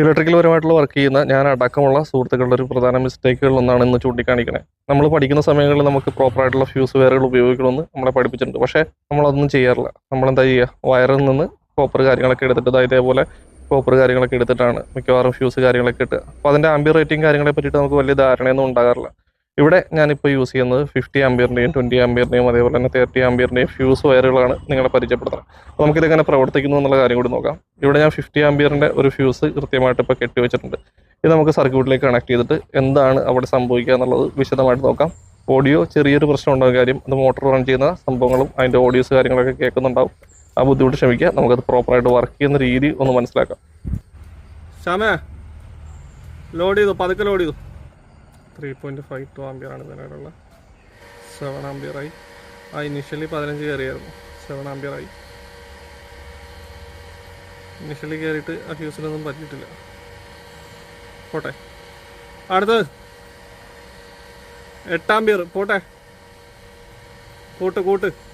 Electrical പരമായിട്ടുള്ള work ചെയ്യുന്ന ഞാൻ അടക്കമുള്ള സുഹൃത്തുക്കളുടെ ഒരു പ്രധാന മിസ്റ്റേക്കുകളിൽ ഒന്നാണ് ഇന്ന് ചൂണ്ടിക്കാണിക്കണേ. നമ്മൾ പഠിക്കുന്ന സമയങ്ങളിൽ നമുക്ക് പ്രോപ്പർ ആയിട്ടുള്ള ഫ്യൂസ് വയറുകൾ ഉപയോഗിക്കണമെന്ന് നമ്മളെ പഠിപ്പിച്ചിട്ടുണ്ട്. പക്ഷേ നമ്മളതൊന്നും ചെയ്യാറില്ല. നമ്മളെന്താ ചെയ്യുക? വയറിൽ നിന്ന് കോപ്പർ കാര്യങ്ങളൊക്കെ എടുത്തിട്ട് ഇതേപോലെ കോപ്പർ കാര്യങ്ങളൊക്കെ എടുത്തിട്ടാണ് മിക്കവാറും ഫ്യൂസ് കാര്യങ്ങളൊക്കെ ഇട്ട്. അപ്പോൾ അതിന്റെ ആംബിയർ റേറ്റിംഗ് കാര്യങ്ങളെ പറ്റിയിട്ട് നമുക്ക് വലിയ ധാരണയൊന്നും ഉണ്ടാകാറില്ല. ഇവിടെ ഞാനിപ്പോൾ യൂസ് ചെയ്യുന്നത് ഫിഫ്റ്റി ആംബിയറിന്റെയും ട്വന്റി ആംബിയറിന്റെയും അതേപോലെ തന്നെ തേർട്ടി ആംബിയറിന്റെയും ഫ്യൂസ് വയറുകളാണ് നിങ്ങളെ പരിചയപ്പെടുത്തുന്നത്. അപ്പോൾ നമുക്കിതെങ്ങനെ പ്രവർത്തിക്കുന്നു എന്നുള്ള കാര്യം കൂടി നോക്കാം. ഇവിടെ ഞാൻ ഫിഫ്റ്റി ആംബിയറിന്റെ ഒരു ഫ്യൂസ് കൃത്യമായിട്ട് ഇപ്പോൾ കെട്ടി വെച്ചിട്ടുണ്ട്. ഇത് നമുക്ക് സർക്യൂട്ടിലേക്ക് കണക്ട് ചെയ്തിട്ട് എന്താണ് അവിടെ സംഭവിക്കുക എന്നുള്ളത് വിശദമായിട്ട് നോക്കാം. ഓഡിയോ ചെറിയൊരു പ്രശ്നം ഉണ്ടാകും കാര്യം അത് മോട്ടോർ റൺ ചെയ്യുന്ന സംഭവങ്ങളും അതിന്റെ ഓഡിയോസ് കാര്യങ്ങളൊക്കെ കേൾക്കുന്നുണ്ടാവും. ആ ബുദ്ധിമുട്ട് ക്ഷമിക്കുക നമുക്കത് പ്രോപ്പറായിട്ട് വർക്ക് ചെയ്യുന്ന രീതി ഒന്ന് മനസ്സിലാക്കാം. ലോഡ് ചെയ്തു പതുക്കെ ലോഡ് ചെയ്തു. Three point five two ampere ആണ് ഇതിനുള്ള സെവൻ ആംബിയർ ആയി. ആ ഇനിഷ്യലി പതിനഞ്ച് കയറിയായിരുന്നു. സെവൻ ആംബിയർ ആയി. ഇനിഷ്യലി കയറിയിട്ട് ആ ഫ്യൂസിനൊന്നും പറ്റിയിട്ടില്ല. പോട്ടെ. അടുത്തത്. എട്ടാം ബിയർ പോട്ടെ. കൂട്ട് കൂട്ട്.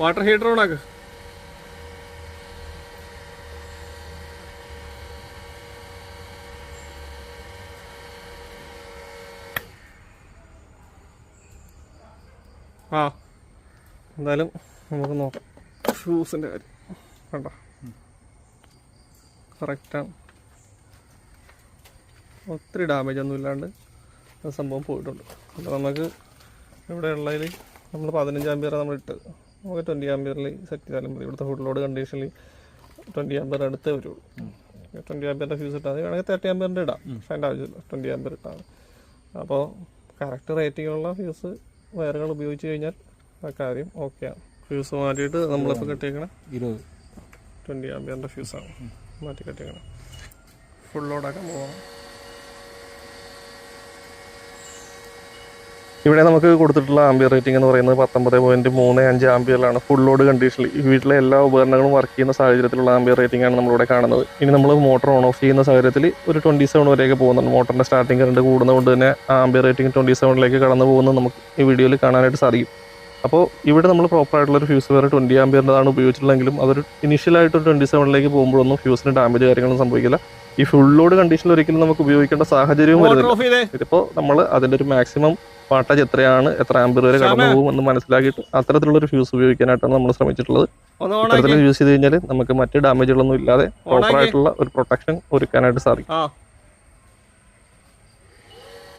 വാട്ടർ ഹീറ്റർ ഓണാക്ക് ആ എന്തായാലും നമുക്ക് നോക്കാം. ഷൂസിന്റെ കാര്യം. കണ്ടോ? കറക്റ്റാണ് ഒത്തിരി ഡാമേജ് ഒന്നും ഇല്ലാണ്ട് സംഭവം പോയിട്ടുണ്ട്. അപ്പോൾ നമുക്ക് ഇവിടെ ഉള്ളതിൽ നമ്മൾ പതിനഞ്ച് പേരാണ് നമ്മൾ ഇട്ടത് നമുക്ക് ട്വന്റി ആംബിയറിൽ സെറ്റ് ചെയ്താലും മതി. ഇവിടുത്തെ ഫുഡ് ലോഡ് കണ്ടീഷനിൽ ട്വന്റി ആംബിയർ അടുത്തേ വരുള്ളൂ. ട്വന്റി ആംബിയറിന്റെ ഫ്യൂസ് ഇട്ടാൽ മതി. വേണമെങ്കിൽ തേർട്ടി ആംബിയറിന്റെ ഇടാം. പക്ഷേ അതിന്റെ ആവശ്യമില്ല. ട്വന്റി ആംബിയർ ഇട്ടാൽ മതി. അപ്പോൾ കറക്റ്റ് റേറ്റിങ്ങുള്ള ഫ്യൂസ് വയറുകൾ ഉപയോഗിച്ച് കഴിഞ്ഞാൽ ആ കാര്യം ഓക്കെയാണ് ഫ്യൂസ് മാറ്റിയിട്ട് നമ്മളിപ്പോൾ കെട്ടിയേക്കണേ ഇരുപത്. ട്വന്റി ആംബിയറിന്റെ ഫ്യൂസാണ് മാറ്റി കെട്ടിയേക്കണം. ഫുൾ ലോഡാക്കാൻ പോകണം ഇവിടെ നമുക്ക് കൊടുത്തിട്ടുള്ള ആംബിയർ റേറ്റിംഗ് എന്ന് പറയുന്നത് പത്തൊമ്പത് പോയിന്റ് മൂന്ന് അഞ്ച് ആംബിയറിലാണ് ഫുൾ ലോഡ് കണ്ടീഷനിൽ ഈ വീട്ടിലെ എല്ലാ ഉപകരണങ്ങളും വർക്ക് ചെയ്യുന്ന സാഹചര്യത്തിലുള്ള ആംബിയർ റേറ്റിംഗ് ആണ് നമ്മളിവിടെ കാണുന്നത്. ഇനി നമ്മൾ മോട്ടർ ഓൺ ഓഫ് ചെയ്യുന്ന സാഹചര്യത്തിൽ ഒരു ട്വന്റി സെവൻ വരെയൊക്കെ പോകുന്നുണ്ട്. മോട്ടറിന്റെ സ്റ്റാർട്ടിംഗ് കറണ്ട് കൂടുന്നതുകൊണ്ട് തന്നെ ആംബിയർ റേറ്റിംഗ് ട്വന്റി സെവനിലേക്ക് കടന്നു പോകുന്നത് നമുക്ക് ഈ വീഡിയോയിൽ കാണാനായിട്ട് സാധിക്കും. അപ്പോൾ ഇവിടെ നമ്മൾ പ്രോപ്പർ ആയിട്ടുള്ള ഒരു ഫ്യൂസ് വേറെ ട്വന്റി ആംബിയറിന്റെതാണ് ഉപയോഗിച്ചിട്ടുള്ളതെങ്കിലും അതൊരു ഇനിഷ്യലായിട്ട് ഒരു ട്വന്റി സെവനിലേക്ക് പോകുമ്പോഴൊന്നും ഫ്യൂസിന് ഡാമേജ് കാര്യങ്ങളൊന്നും സംഭവിക്കില്ല. ഈ ഫുൾ ലോഡ് കണ്ടീഷനിൽ ഒരിക്കലും നമുക്ക് ഉപയോഗിക്കേണ്ട സാഹചര്യവും വരുന്നില്ല. ഇതിപ്പോൾ നമ്മൾ അതിന്റെ ഒരു മാക്സിമം വാട്ടേജ് എത്രയാണ് എത്ര ആംബിയർ വരെ കടന്നു പോകും എന്ന് മനസ്സിലാക്കിയിട്ട് അത്തരത്തിലുള്ള ഒരു ഫ്യൂസ് ഉപയോഗിക്കാനായിട്ടാണ് നമ്മൾ ശ്രമിച്ചിട്ടുള്ളത്. അത്തരത്തിൽ യൂസ് ചെയ്ത് കഴിഞ്ഞാൽ നമുക്ക് മറ്റ് ഡാമേജുകളൊന്നും ഇല്ലാതെ പ്രോപ്പർ ആയിട്ടുള്ള ഒരു പ്രൊട്ടക്ഷൻ ഒരുക്കാനായിട്ട് സാധിക്കും.